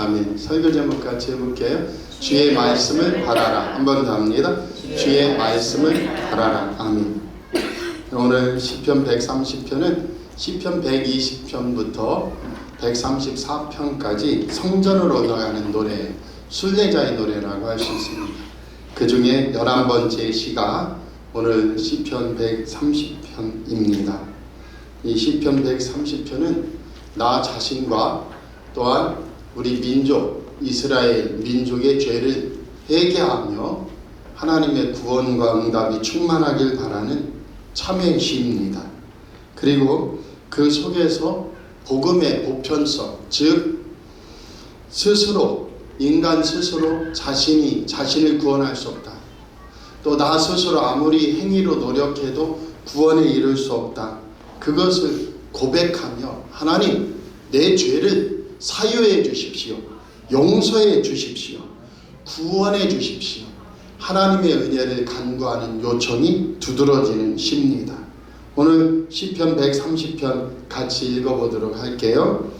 아멘. 설교 제목 같이 해볼게요. 주의 말씀을 바라라. 한 번 더 합니다. 주의 말씀을 바라라. 아멘. 오늘 시편 130편은 시편 120편부터 134편까지 성전으로 나가는 노래, 순례자의 노래라고 할 수 있습니다. 그 중에 11번째 시가 오늘 시편 130편입니다. 이 시편 130편은 나 자신과 또한 우리 민족 이스라엘 민족의 죄를 회개하며 하나님의 구원과 응답이 충만하길 바라는 참회 시입니다. 그리고 그 속에서 복음의 보편성, 즉 스스로 인간 스스로 자신이 자신을 구원할 수 없다. 또 나 스스로 아무리 행위로 노력해도 구원에 이를 수 없다. 그것을 고백하며 하나님 내 죄를 사유해 주십시오. 용서해 주십시오. 구원해 주십시오. 하나님의 은혜를 간구하는 요청이 두드러지는 시입니다. 오늘 시편 130편 같이 읽어보도록 할게요.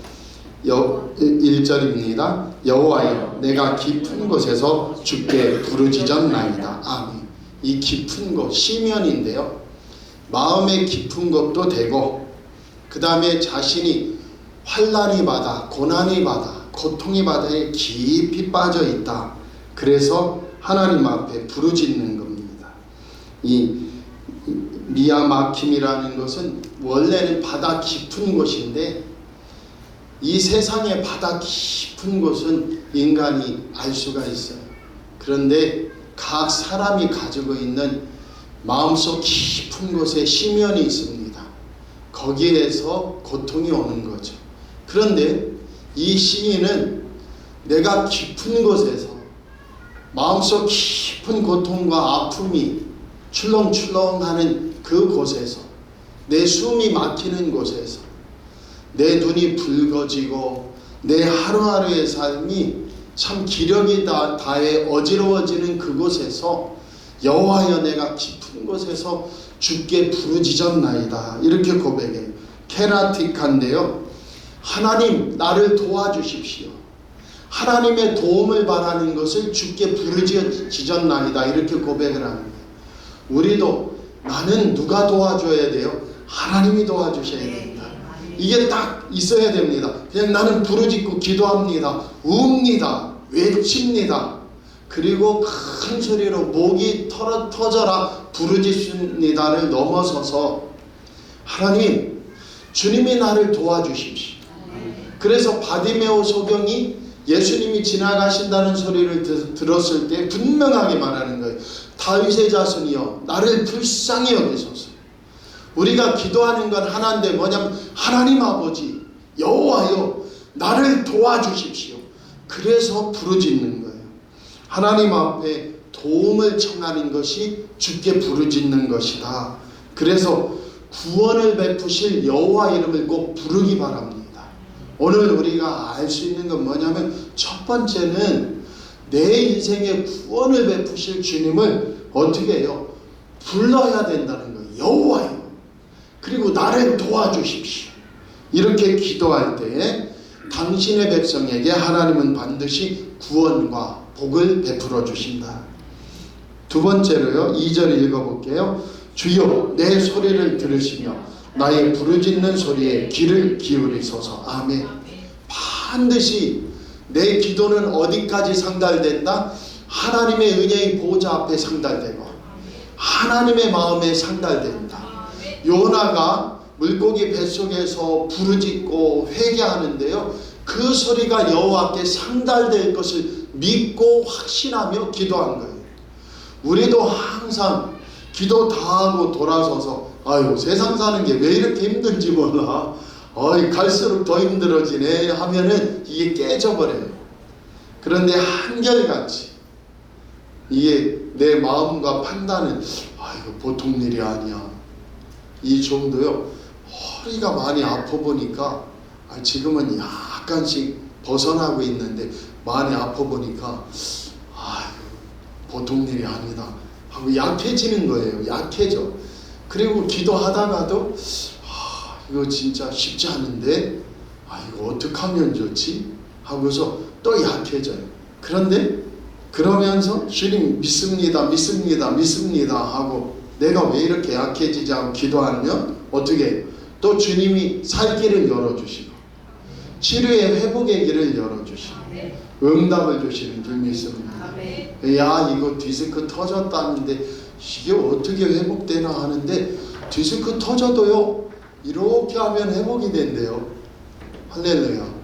여, 1절입니다. 여호와여 내가 깊은 곳에서 주께 부르짖었나이다. 아멘. 이 깊은 곳 시면인데요. 마음의 깊은 것도 되고 그 다음에 자신이 환란이 바다, 고난이 바다, 고통의 바다에 깊이 빠져 있다. 그래서 하나님 앞에 부르짖는 겁니다. 이 미야마킴이라는 것은 원래는 바다 깊은 곳인데 이 세상의 바다 깊은 곳은 인간이 알 수가 있어요. 그런데 각 사람이 가지고 있는 마음속 깊은 곳에 심연이 있습니다. 거기에서 고통이 오는 거죠. 그런데 이 시인은 내가 깊은 곳에서 마음속 깊은 고통과 아픔이 출렁출렁하는 그 곳에서 내 숨이 막히는 곳에서 내 눈이 붉어지고 내 하루하루의 삶이 참 기력이 다, 다해 어지러워지는 그곳에서 여호와여 내가 깊은 곳에서 주께 부르짖었나이다. 이렇게 고백해요 케라틱한데요 하나님 나를 도와주십시오 하나님의 도움을 바라는 것을 주께 부르짖었나이다 이렇게 고백을 합니다 우리도 나는 누가 도와줘야 돼요? 하나님이 도와주셔야 된다 이게 딱 있어야 됩니다. 그냥 나는 부르짖고 기도합니다. 웁니다. 외칩니다. 그리고 큰 소리로 목이 털어 터져라 부르짖습니다를 넘어서서 하나님 주님이 나를 도와주십시오. 그래서 바디메오 소경이 예수님이 지나가신다는 소리를 드, 들었을 때 분명하게 말하는 거예요. 다윗의 자손이여 나를 불쌍히 여기소서. 우리가 기도하는 건 하나인데 뭐냐면 하나님 아버지 여호와여 나를 도와주십시오. 그래서 부르짖는 거예요. 하나님 앞에 도움을 청하는 것이 주께 부르짖는 것이다. 그래서 구원을 베푸실 여호와 이름을 꼭 부르기 바랍니다. 오늘 우리가 알 수 있는 건 뭐냐면 첫 번째는 내 인생의 구원을 베푸실 주님을 어떻게 해요? 불러야 된다는 거예요. 여호와여. 그리고 나를 도와주십시오. 이렇게 기도할 때 당신의 백성에게 하나님은 반드시 구원과 복을 베풀어 주신다. 두 번째로요. 2절 읽어볼게요. 주여 내 소리를 들으시며 나의 부르짖는 소리에 귀를 기울이소서. 아멘. 반드시 내 기도는 어디까지 상달된다? 하나님의 은혜의 보좌 앞에 상달되고 하나님의 마음에 상달된다. 요나가 물고기 뱃속에서 부르짖고 회개하는데요. 그 소리가 여호와께 상달될 것을 믿고 확신하며 기도한 거예요. 우리도 항상 기도 다 하고 돌아서서 아유 세상 사는 게 왜 이렇게 힘든지 몰라. 어이 갈수록 더 힘들어지네 하면은 이게 깨져버려요. 그런데 한결같이 이게 내 마음과 판단은 아 이거 보통 일이 아니야. 이 정도요. 허리가 많이 아파 보니까 아, 지금은 약간씩 벗어나고 있는데 많이 아파 보니까 아 보통 일이 아니다 하고 약해지는 거예요. 약해져. 그리고 기도하다가도 아, 이거 진짜 쉽지 않은데 아 이거 어떻게 하면 좋지? 하고서 또 약해져요. 그런데 그러면서 주님 믿습니다, 믿습니다, 믿습니다 하고 내가 왜 이렇게 약해지지 않고 기도하면 어떻게 해요? 또 주님이 살 길을 열어주시고 치료의 회복의 길을 열어주시고 응답을 주시는 줄 믿습니다. 야 이거 디스크 터졌다는데 이게 어떻게 회복되나 하는데 디스크 터져도요 이렇게 하면 회복이 된대요. 할렐루야.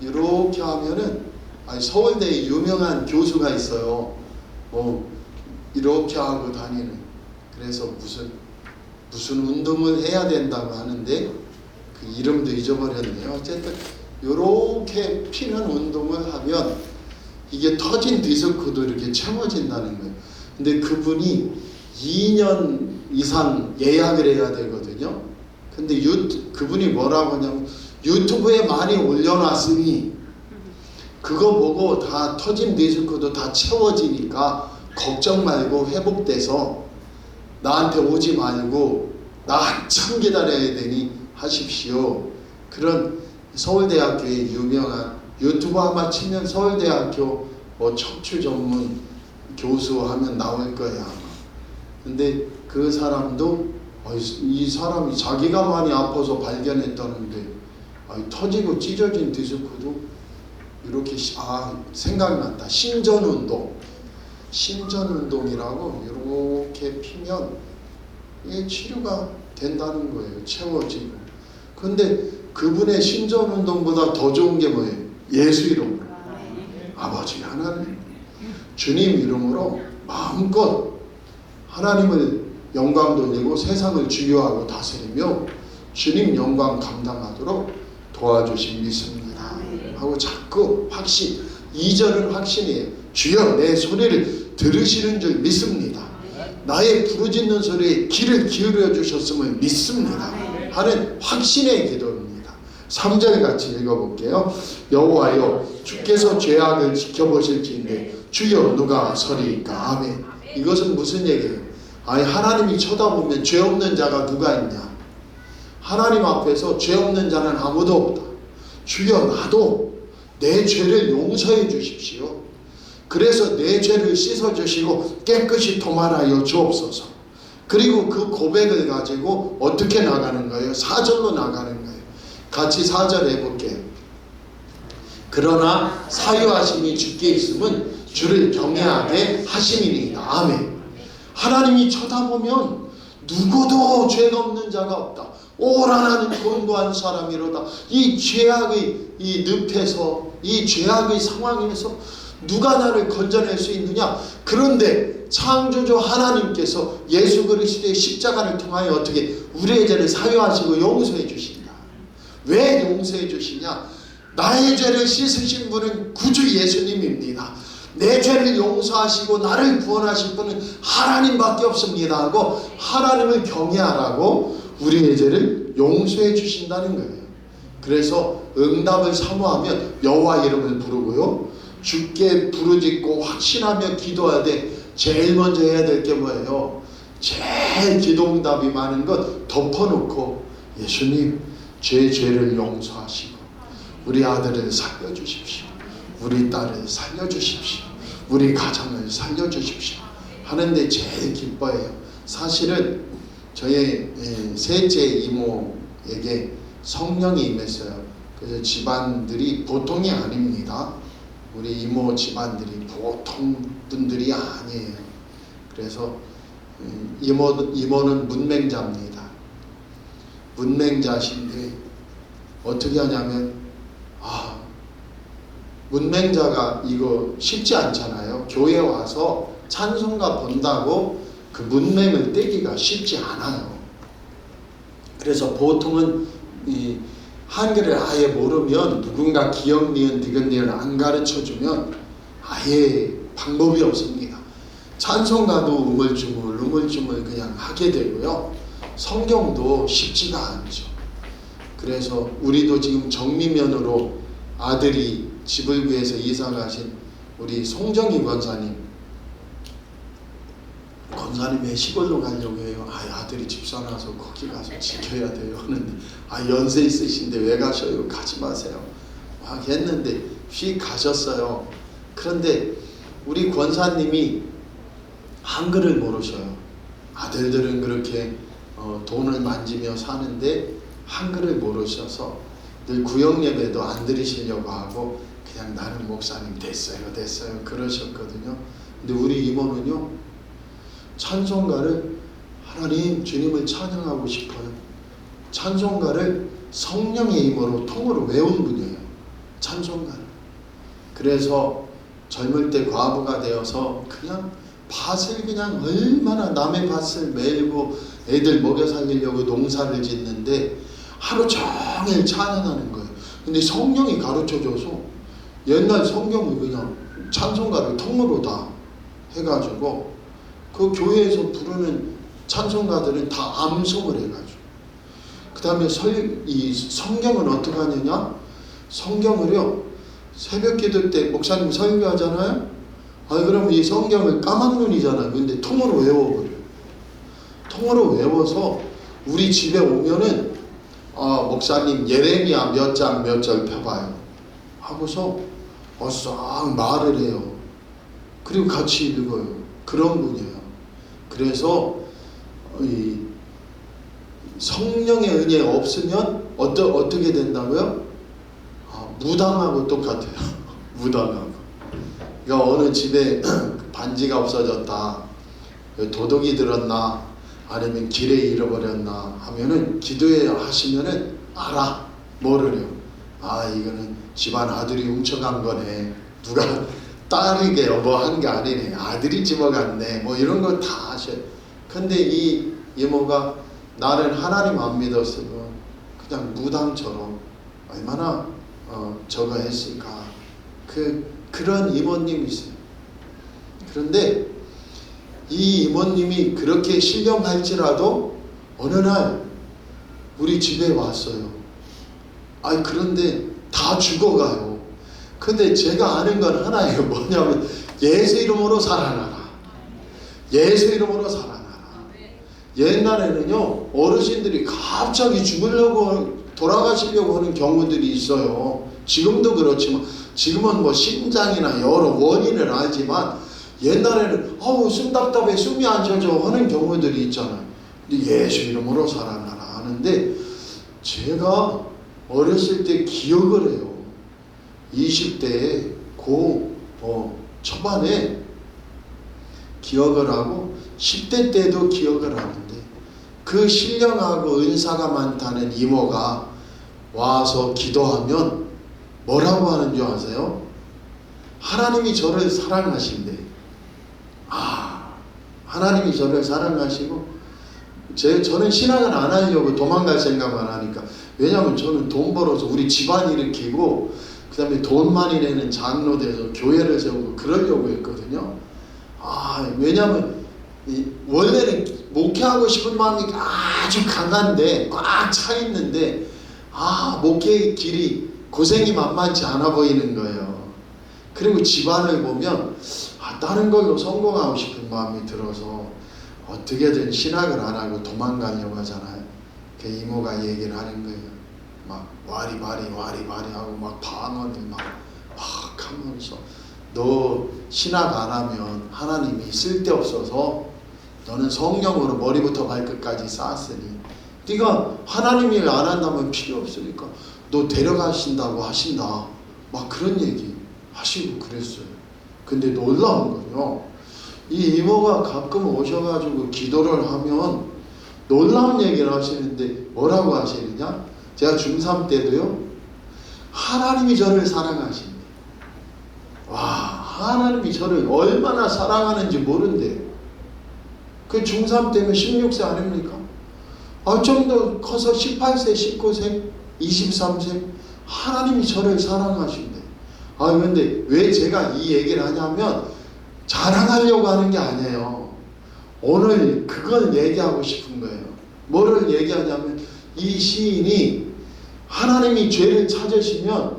이렇게 하면은 아니 서울대에 유명한 교수가 있어요. 뭐 이렇게 하고 다니는. 그래서 무슨 무슨 운동을 해야 된다고 하는데 그 이름도 잊어버렸네요. 어쨌든 이렇게 피는 운동을 하면 이게 터진 디스크도 이렇게 채워진다는 거예요. 근데 그분이 2년 이상 예약을 해야 되거든요. 근데 유, 그분이 뭐라고 하냐면 유튜브에 많이 올려놨으니 그거 보고 다 터진 디스크도 다 채워지니까 걱정 말고 회복돼서 나한테 오지 말고 나 한참 기다려야 되니 하십시오. 그런 서울대학교의 유명한 유튜브 아마 치면 서울대학교 뭐 척추 전문 교수 하면 나올 거야. 아마. 근데 그 사람도 어, 이 사람이 자기가 많이 아파서 발견했다는데 아니, 터지고 찢어진 디스크도 이렇게 시- 아 생각났다. 신전 운동. 신전 운동이라고 이렇게 피면 이게 치료가 된다는 거예요. 채워지고. 근데 그분의 신전 운동보다 더 좋은 게 뭐예요? 예수 이름으로. 아버지 하나님 주님 이름으로 마음껏 하나님을 영광 돌리고 세상을 주유하고 다스리며 주님 영광 감당하도록 도와주신 믿습니다. 하고 자꾸 확신 2절은 확신이에요. 주여 내 소리를 들으시는 줄 믿습니다. 나의 부르짖는 소리에 귀를 기울여 주셨음을 믿습니다. 하는 확신의 기도입니다. 3절 같이 읽어볼게요. 여호와여 주께서 죄악을 지켜보실지인데 주여 누가 서리이까 아멘. 이것은 무슨 얘기예요? 아니 하나님이 쳐다보면 죄 없는 자가 누가 있냐? 하나님 앞에서 죄 없는 자는 아무도 없다. 주여 나도 내 죄를 용서해 주십시오. 그래서 내 죄를 씻어 주시고 깨끗이 도말하여 주옵소서. 그리고 그 고백을 가지고 어떻게 나가는 거예요? 사절로 나가는 거예요. 같이 사절 해볼게요. 그러나 사유하심이 주께 있음은 주를 경외하게 하심이니이다. 아멘. 하나님이 쳐다보면 누구도 죄가 없는 자가 없다. 오라나는 권고한 사람이로다. 이 죄악의 이 늪에서 이 죄악의 상황에서 누가 나를 건져낼 수 있느냐? 그런데 창조주 하나님께서 예수 그리스도의 십자가를 통하여 어떻게 우리의 죄를 사유하시고 용서해 주신다. 왜 용서해 주시냐? 나의 죄를 씻으신 분은 구주 예수님입니다. 내 죄를 용서하시고 나를 구원하실 분은 하나님밖에 없습니다 하고 하나님을 경외하라고 우리의 죄를 용서해 주신다는 거예요. 그래서 응답을 사모하면 여호와 이름을 부르고요. 주께 부르짖고 확신하며 기도하되 제일 먼저 해야 될 게 뭐예요? 제일 기도응답이 많은 것 덮어놓고 예수님 제 죄를 용서하시고 우리 아들을 살려주십시오. 우리 딸을 살려주십시오. 우리 가정을 살려주십시오. 하는데 제일 기뻐해요. 사실은 저의 예, 셋째 이모에게 성령이 임했어요. 그래서 집안들이 보통이 아닙니다. 우리 이모 집안들이 보통 분들이 아니에요. 그래서 음, 이모, 이모는 문맹자입니다. 문맹자신데 어떻게 하냐면 아 문맹자가 이거 쉽지 않잖아요. 교회 와서 찬송가 본다고 그 문맹을 떼기가 쉽지 않아요. 그래서 보통은 이 한글을 아예 모르면 누군가 기억 니은 디귿 니을 안 가르쳐 주면 아예 방법이 없습니다. 찬송가도 우물쭈물 우물쭈물 그냥 하게 되고요. 성경도 쉽지가 않죠. 그래서 우리도 지금 정미면으로 아들이 집을 구해서 이사 가신 우리 송정희 권사님 권사님 왜 시골로 가려고 해요? 아 아들이 집 사놔서 거기 가서 지켜야 돼요 하는데 아 연세 있으신데 왜 가셔요? 가지 마세요 막 했는데 휙 가셨어요. 그런데 우리 권사님이 한글을 모르셔요. 아들들은 그렇게 어, 돈을 만지며 사는데 한글을 모르셔서 늘 구역 예배도 안 드리시려고 하고 그냥 나는 목사님 됐어요 됐어요 그러셨거든요. 근데 우리 이모는요 찬송가를 하나님 주님을 찬양하고 싶어요. 찬송가를 성령의 힘으로 통으로 외운 분이에요. 찬송가를. 그래서 젊을 때 과부가 되어서 그냥 밭을 그냥 얼마나 남의 밭을 메고 애들 먹여 살리려고 농사를 짓는데 하루 종일 찬양하는 거예요. 근데 성령이 가르쳐줘서 옛날 성경을 그냥 찬송가를 통으로 다 해가지고 그 교회에서 부르는 찬송가들은 다 암송을 해가지고. 그 다음에 이 성경은 어떻게 하느냐? 성경을요 새벽 기도 때 목사님 설교하잖아요? 아 그러면 이 성경을 까막눈이잖아요. 근데 통으로 외워버려요. 통으로 외워서 우리 집에 오면은 아 목사님 예레미야 몇 장 몇 절 펴봐요. 하고서 어, 싹 말을 해요 그리고 같이 읽어요 그런 분이에요 그래서 이 성령의 은혜 없으면 어떠, 어떻게 된다고요? 아, 무당하고 똑같아요. 무당하고. 그러니까 어느 집에 반지가 없어졌다. 도둑이 들었나 아니면 길에 잃어버렸나 하면은 기도해 하시면은 알아. 뭐를요? 아 이거는 집안 아들이 훔쳐간 거네. 누가 딸에게 뭐 한 게 아니네. 아들이 집어갔네. 뭐 이런 거 다 아셔요. 근데 이 이모가 나는 하나님 안 믿었으면 그냥 무당처럼 얼마나 어, 저거 했을까 그 그런 이모님이 있어요. 그런데 이 이모님이 그렇게 신령할지라도 어느 날 우리 집에 왔어요. 아니 그런데 다 죽어가요. 근데 제가 아는 건 하나예요. 뭐냐면 예수 이름으로 살아나라. 예수 이름으로 살아나라. 옛날에는요 어르신들이 갑자기 죽으려고 돌아가시려고 하는 경우들이 있어요. 지금도 그렇지만 지금은 뭐 심장이나 여러 원인을 알지만 옛날에는 어우 숨 답답해 숨이 안 쉬어져 하는 경우들이 있잖아요. 근데 예수 이름으로 살아나라 하는데 제가 어렸을 때 기억을 해요. 20대에 고 어, 초반에 기억을 하고 10대 때도 기억을 하는데 그 신령하고 은사가 많다는 이모가 와서 기도하면 뭐라고 하는 줄 아세요? 하나님이 저를 사랑하신대. 아, 하나님이 저를 사랑하시고 제, 저는 신앙을 안 하려고 도망갈 생각만 하니까 왜냐하면 저는 돈 벌어서 우리 집안 일으키고 그 다음에 돈 많이 내는 장로 돼서 교회를 세우고 그러려고 했거든요. 아 왜냐하면 이, 원래는 목회하고 싶은 마음이 아주 강한데 꽉 차 있는데 아 목회의 길이 고생이 만만치 않아 보이는 거예요. 그리고 집안을 보면 아, 다른 걸로 성공하고 싶은 마음이 들어서 어떻게든 신학을 안 하고 도망가려고 하잖아요. 그 이모가 얘기를 하는 거예요. 막 와리바리 와리바리 하고 막 방언을 막, 막 하면서 너 신학 안 하면 하나님이 쓸데없어서 너는 성령으로 머리부터 발끝까지 쌓았으니 네가 하나님 일 안 한다면 필요 없으니까 너 데려가신다고 하신다. 막 그런 얘기 하시고 그랬어요. 근데 놀라운 건요. 이 이모가 가끔 오셔가지고 기도를 하면 놀라운 얘기를 하시는데 뭐라고 하시느냐? 제가 중3 때도요. 하나님이 저를 사랑하신대. 와, 하나님이 저를 얼마나 사랑하는지 모른대요. 그 중3 때면 16세 아닙니까? 아, 좀 더 커서 18세, 19세, 23세 하나님이 저를 사랑하신대. 아, 근데 왜 제가 이 얘기를 하냐면 자랑하려고 하는 게 아니에요. 오늘 그걸 얘기하고 싶은 거예요. 뭐를 얘기하냐면 이 시인이 하나님이 죄를 찾으시면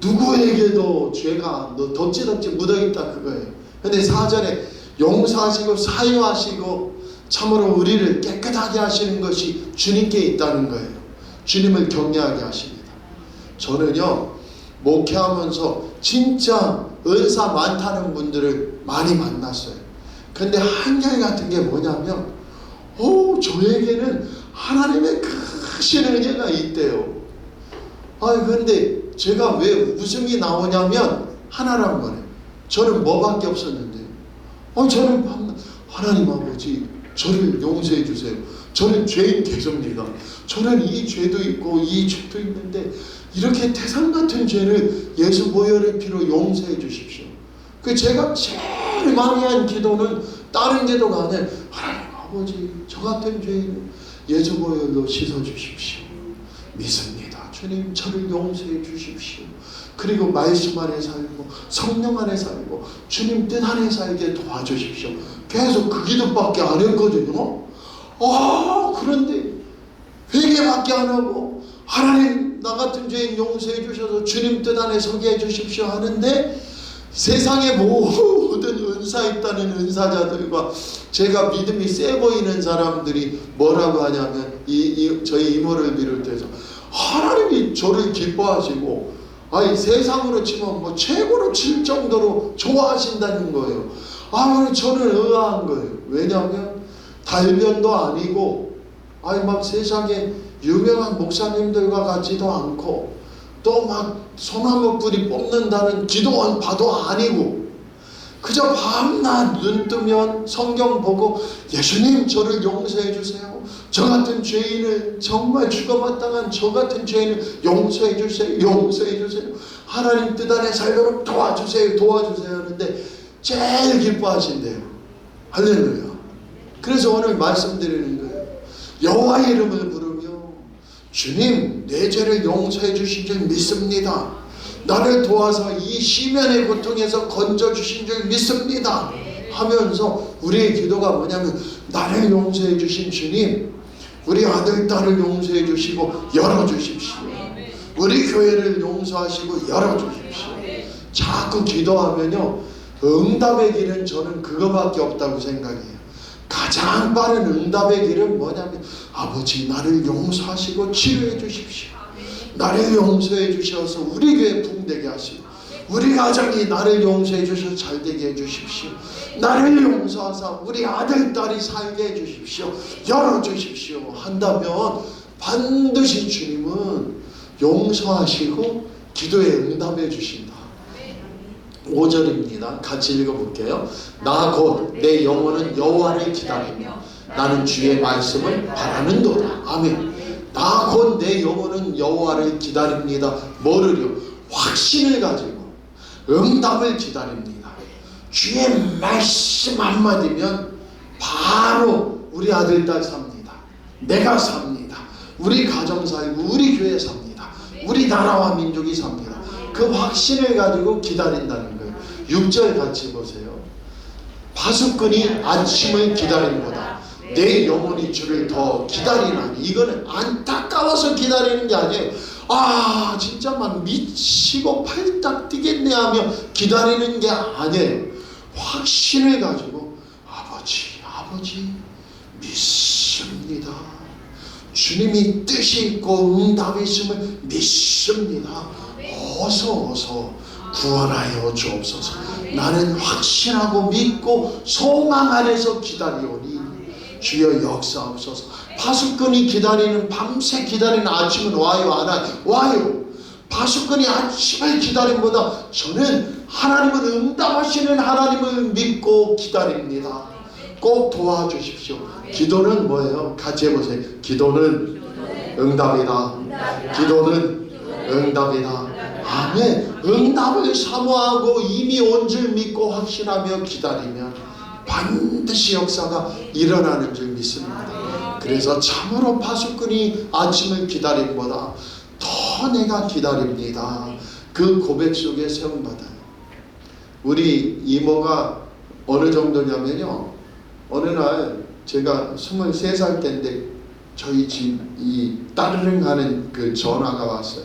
누구에게도 죄가 너 덧지덧지 묻어있다 그거예요. 근데 사절에 용서하시고 사유하시고 참으로 우리를 깨끗하게 하시는 것이 주님께 있다는 거예요. 주님을 경외하게 하십니다. 저는요 목회하면서 진짜 은사 많다는 분들을 많이 만났어요. 근데 한결 같은 게 뭐냐면, 오, 저에게는 하나님의 크신 은혜가 있대요. 아, 근데 제가 왜 웃음이 나오냐면, 하나란 말이에요. 저는 뭐밖에 없었는데요. 어, 저는 하나님 아버지, 저를 용서해 주세요. 저는 죄인 개sob니다. 저는 이 죄도 있고 이 죄도 있는데 이렇게 태산 같은 죄를 예수 보혈의 피로 용서해 주십시오. 그 제가 제일 많이 한 기도는 다른 기도가 아니라 하나님 아버지 저 같은 죄인을 예수 보혈로 씻어 주십시오. 믿습니다. 주님 저를 용서해 주십시오. 그리고 말씀 안에 살고 성령 안에 살고 주님 뜻 안에 살게 도와주십시오. 계속 그 기도밖에 안 했거든요. 아 그런데 회개밖에 안 하고 하나님 나 같은 죄인 용서해 주셔서 주님 뜻 안에 서게 해 주십시오 하는데 세상에 모든 은사 있다는 은사자들과 제가 믿음이 세 보이는 사람들이 뭐라고 하냐면 이, 이 저희 이모를 비롯해서 하나님이 저를 기뻐하시고 아니 세상으로 치면 뭐 최고로 칠 정도로 좋아하신다는 거예요. 아 저는 의아한 거예요. 왜냐하면 달변도 아니고 아니 막 세상에 유명한 목사님들과 같지도 않고 또 막 소나무 뿌리 뽑는다는 기도원 바도 아니고 그저 밤낮 눈 뜨면 성경 보고 예수님 저를 용서해 주세요. 저 같은 죄인을 정말 죽어마땅한 저 같은 죄인을 용서해 주세요. 용서해 주세요. 하나님 뜻 안에 살도록 도와주세요. 도와주세요 하는데 제일 기뻐하신대요. 할렐루야. 그래서 오늘 말씀드리는 거예요. 여호와의 이름을 주님 내 죄를 용서해 주신 줄 믿습니다. 나를 도와서 이 시면의 고통에서 건져 주신 줄 믿습니다. 하면서 우리의 기도가 뭐냐면 나를 용서해 주신 주님 우리 아들 딸을 용서해 주시고 열어 주십시오. 우리 교회를 용서하시고 열어 주십시오. 자꾸 기도하면요 응답의 길은 저는 그거밖에 없다고 생각해요. 가장 빠른 응답의 길은 뭐냐면 아버지 나를 용서하시고 치료해 주십시오. 나를 용서해 주셔서 우리 교회 붕되게 하시고 우리 가정이 나를 용서해 주셔서 잘되게 해 주십시오. 나를 용서하사 우리 아들 딸이 살게 해 주십시오. 열어 주십시오. 한다면 반드시 주님은 용서하시고 기도에 응답해 주신다. 5절입니다. 같이 읽어볼게요. 나 곧 내 영혼은 여호와를 기다리며 나는 주의 말씀을 바라는 도다. 아멘. 나 곧 내 영혼은 여호와를 기다립니다. 뭐를요? 확신을 가지고 응답을 기다립니다. 주의 말씀 한마디면 바로 우리 아들 딸 삽니다. 내가 삽니다. 우리 가정 살고 우리 교회 삽니다. 우리 나라와 민족이 삽니다. 그 확신을 가지고 기다린다는 거예요. 6절 같이 보세요. 파수꾼이 아침을 기다림보다 내 영혼이 주를 더 기다리나니 이거는 안타까워서 기다리는 게 아니에요. 아 진짜 막 미치고 팔딱 뛰겠네 하며 기다리는 게 아니에요. 확신을 가지고 아버지 아버지 믿습니다. 주님이 뜻이 있고 응답이 있음을 믿습니다. 어서 어서 구원하여 주옵소서. 나는 확신하고 믿고 소망 안에서 기다리오니 주여 역사옵소서. 파수꾼이 기다리는 밤새 기다리는 아침은 와요 안 와요? 와요. 파수꾼이 아침을 기다림보다 저는 하나님을 응답하시는 하나님을 믿고 기다립니다. 꼭 도와주십시오. 기도는 뭐예요? 같이 해보세요. 기도는 응답이다. 기도는 응답이다. 아멘. 응답을 사모하고 이미 온 줄 믿고 확신하며 기다리면 반드시 역사가 일어나는 줄 믿습니다. 그래서 참으로 파수꾼이 아침을 기다림보다 더 내가 기다립니다. 그 고백 속에 세움받아요. 우리 이모가 어느 정도냐면요. 어느 날 제가 23살 때인데 저희 집 이 따르릉 하는 그 전화가 왔어요.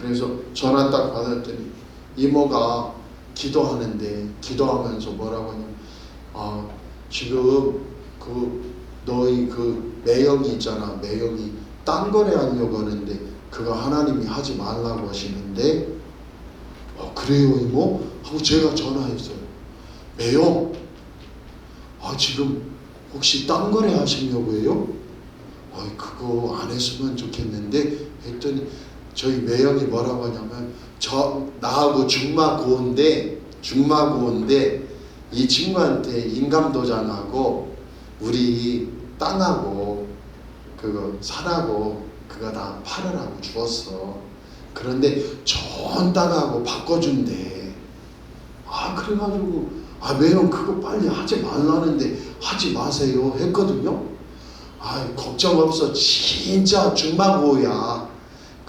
그래서 전화 딱 받았더니 이모가 기도하는데 기도하면서 뭐라고 하냐면 아 지금 그 너희 그 매형이 있잖아 매형이 땅 거래 하려고 하는데 그거 하나님이 하지 말라고 하시는데 어, 그래요 이모? 하고 제가 전화했어요. 매형, 아 지금 혹시 땅 거래 하시려고 해요? 아 그거 안 했으면 좋겠는데 했더니 저희 매형이 뭐라고 하냐면 저 나하고 중마고인데 중마고인데 이 친구한테 인감도장하고 우리 땅하고 그거 사라고 그거 다 팔으라고 주었어. 그런데 좋은 땅하고 바꿔준대. 아 그래가지고 아 매형 그거 빨리 하지 말라는데 하지 마세요 했거든요. 아 걱정 없어 진짜 중마고야.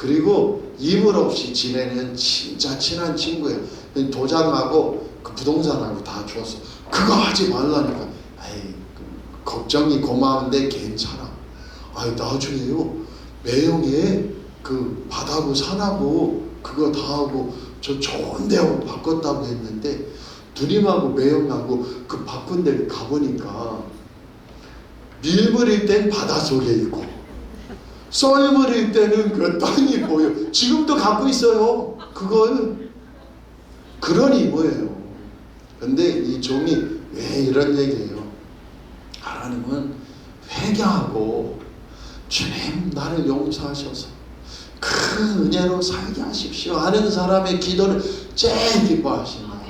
그리고 이물 없이 지내는 진짜 친한 친구예요. 도장하고 그 부동산하고 다 주었어. 그거 하지 말라니까. 아이 그 걱정이 고마운데 괜찮아. 아이 나중에요 매형에 그 바다고 산하고 그거 다 하고 저 좋은 데 바꿨다고 했는데 누님하고 매형하고 그 바꾼 데를 가보니까 밀물일 땐 바닷속에 있고 썰물일 때는 그 땅이 보여 지금도 갖고 있어요. 그걸 그러니 뭐예요? 근데 이 종이 왜 이런 얘기예요? 하나님은 회개하고 주님 나를 용서하셔서 큰 은혜로 살게 하십시오. 하는 사람의 기도를 제일 기뻐하신다.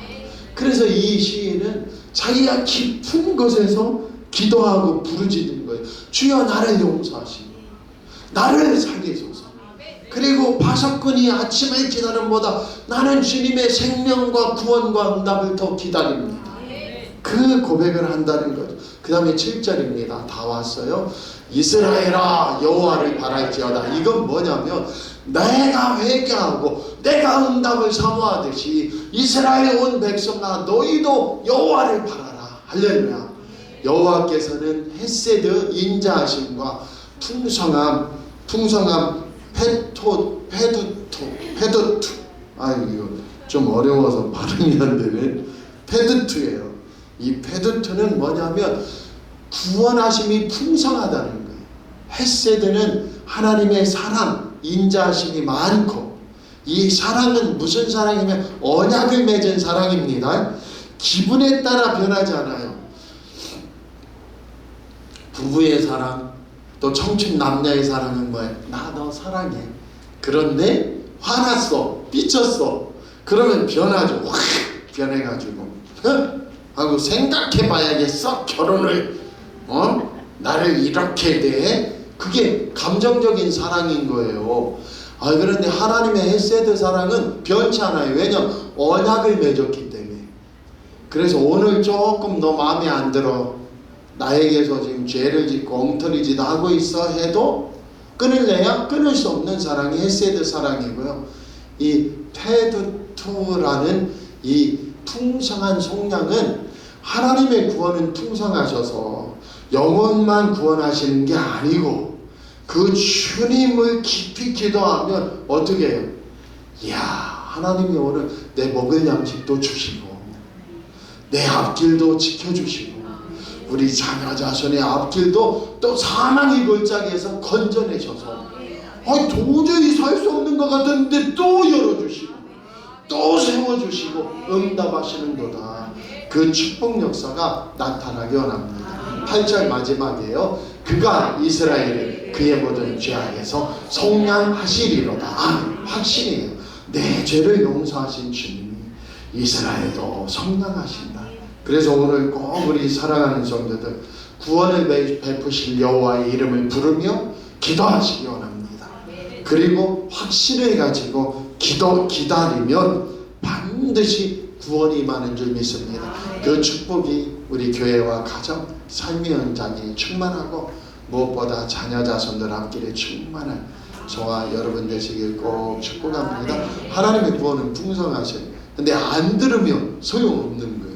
그래서 이 시인은 자기가 깊은 곳에서 기도하고 부르짖는 거예요. 주여 나를 용서하시고 나를 살리소서. 그리고 바석근이 아침의 기다림보다 나는 주님의 생명과 구원과 응답을 더 기다립니다. 그 고백을 한다는 거죠. 그 다음에 7절입니다. 다 왔어요. 이스라엘아 여호와를 바랄지어다. 이건 뭐냐면 내가 회개하고 내가 응답을 사모하듯이 이스라엘 온 백성아 너희도 여호와를 바라라. 할렐루야. 여호와께서는 햇세드 인자하심과 풍성함 풍성함 페토 페두토 페두투 아 이거 좀 어려워서 발음이 안 되네 페두투예요. 이 페두투는 뭐냐면 구원하심이 풍성하다는 거예요. 햇세드는 하나님의 사랑, 인자하심이 많고 이 사랑은 무슨 사랑이면 언약을 맺은 사랑입니다. 기분에 따라 변하지 않아요. 부부의 사랑, 또 청춘 남녀의 사랑은 뭐예요? 나너 사랑해. 그런데 화났어, 삐쳤어. 그러면 변하죠. 확 변해가지고. 어? 하고 생각해봐야겠어 결혼을 어 나를 이렇게 대 그게 감정적인 사랑인 거예요. 아 그런데 하나님의 헤세드 사랑은 변치 않아요. 왜냐 언약을 맺었기 때문에. 그래서 오늘 조금 너 마음에 안 들어 나에게서 지금 죄를 짓고 엉터리 짓 하고 있어 해도 끊을래야 끊을 수 없는 사랑이 헤세드 사랑이고요. 이 페드투라는 이 풍성한 속량은 하나님의 구원은 풍성하셔서 영혼만 구원하시는 게 아니고 그 주님을 깊이 기도하면 어떻게 해요? 이야 하나님이 오늘 내 먹을 양식도 주시고 내 앞길도 지켜주시고 우리 자녀 자손의 앞길도 또 사망의 골짜기에서 건져내셔서 아 도저히 살 수 없는 것 같았는데 또 열어주시고 또 세워주시고 응답하시는 거다. 그 축복 역사가 나타나기 원합니다. 8절 마지막이에요. 그가 이스라엘을 그의 모든 죄악에서 속량하시리로다. 아, 확신이에요. 내 죄를 용서하신 주님이 이스라엘도 속량하신다. 그래서 오늘 꼭 우리 사랑하는 성도들 구원을 베푸실 여호와의 이름을 부르며 기도하시기 원합니다. 그리고 확신을 가지고 기도 기다리면 반드시 구원이 임하는 줄 믿습니다. 그 축복이 우리 교회와 가정, 삶의 현장에 충만하고 무엇보다 자녀 자손들 앞길에 충만한 저와 여러분 되시길 꼭 축복합니다. 하나님의 구원은 풍성하셔요. 근데 안 들으면 소용없는 거예요.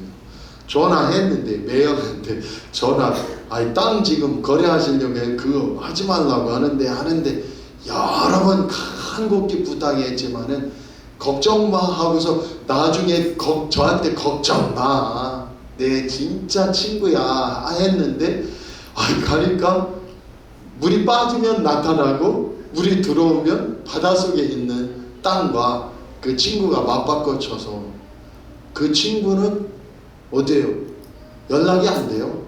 전화했는데 매형한테 전화 아이 땅 지금 거래하시려고 해. 그거 하지 말라고 하는데 하는데 여러 번 간곡히 부탁했지만은 걱정 마 하고서 나중에 걱, 저한테 걱정 마. 내 진짜 친구야. 했는데 아 가니까 물이 빠지면 나타나고 물이 들어오면 바닷속에 있는 땅과 그 친구가 맞바꿔 쳐서 그 친구는 어때요? 연락이 안 돼요.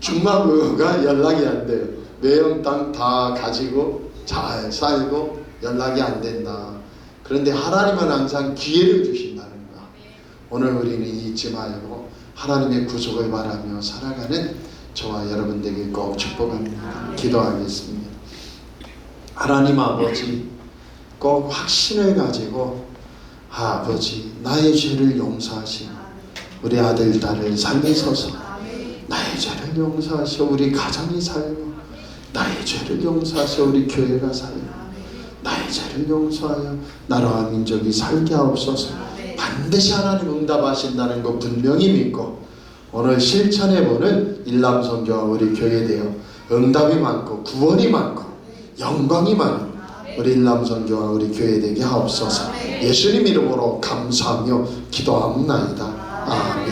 중마부가 연락이 안 돼요. 매형 땅 다 가지고 잘 살고 연락이 안 된다. 그런데 하나님은 항상 기회를 주신다는 거. 오늘 우리는 잊지 말고 하나님의 구속을 바라며 살아가는 저와 여러분들에게 꼭 축복합니다. 기도하겠습니다. 하나님 아버지 꼭 확신을 가지고 아, 아버지 나의 죄를 용서하시고 우리 아들 딸을 살리소서 나의 죄를 용서하시어 우리 가정이 살고 나의 죄를 용서하시어 우리 교회가 살고 나의 죄를 용서하여 나라와 민족이 살게 하옵소서. 반드시 하나님 응답하신다는 거 분명히 믿고 오늘 실천해보는 일남선교와 우리 교회 되어 응답이 많고 구원이 많고 영광이 많은 우리 일남선교와 우리 교회 되게 하옵소서. 예수님 이름으로 감사하며 기도합나이다 아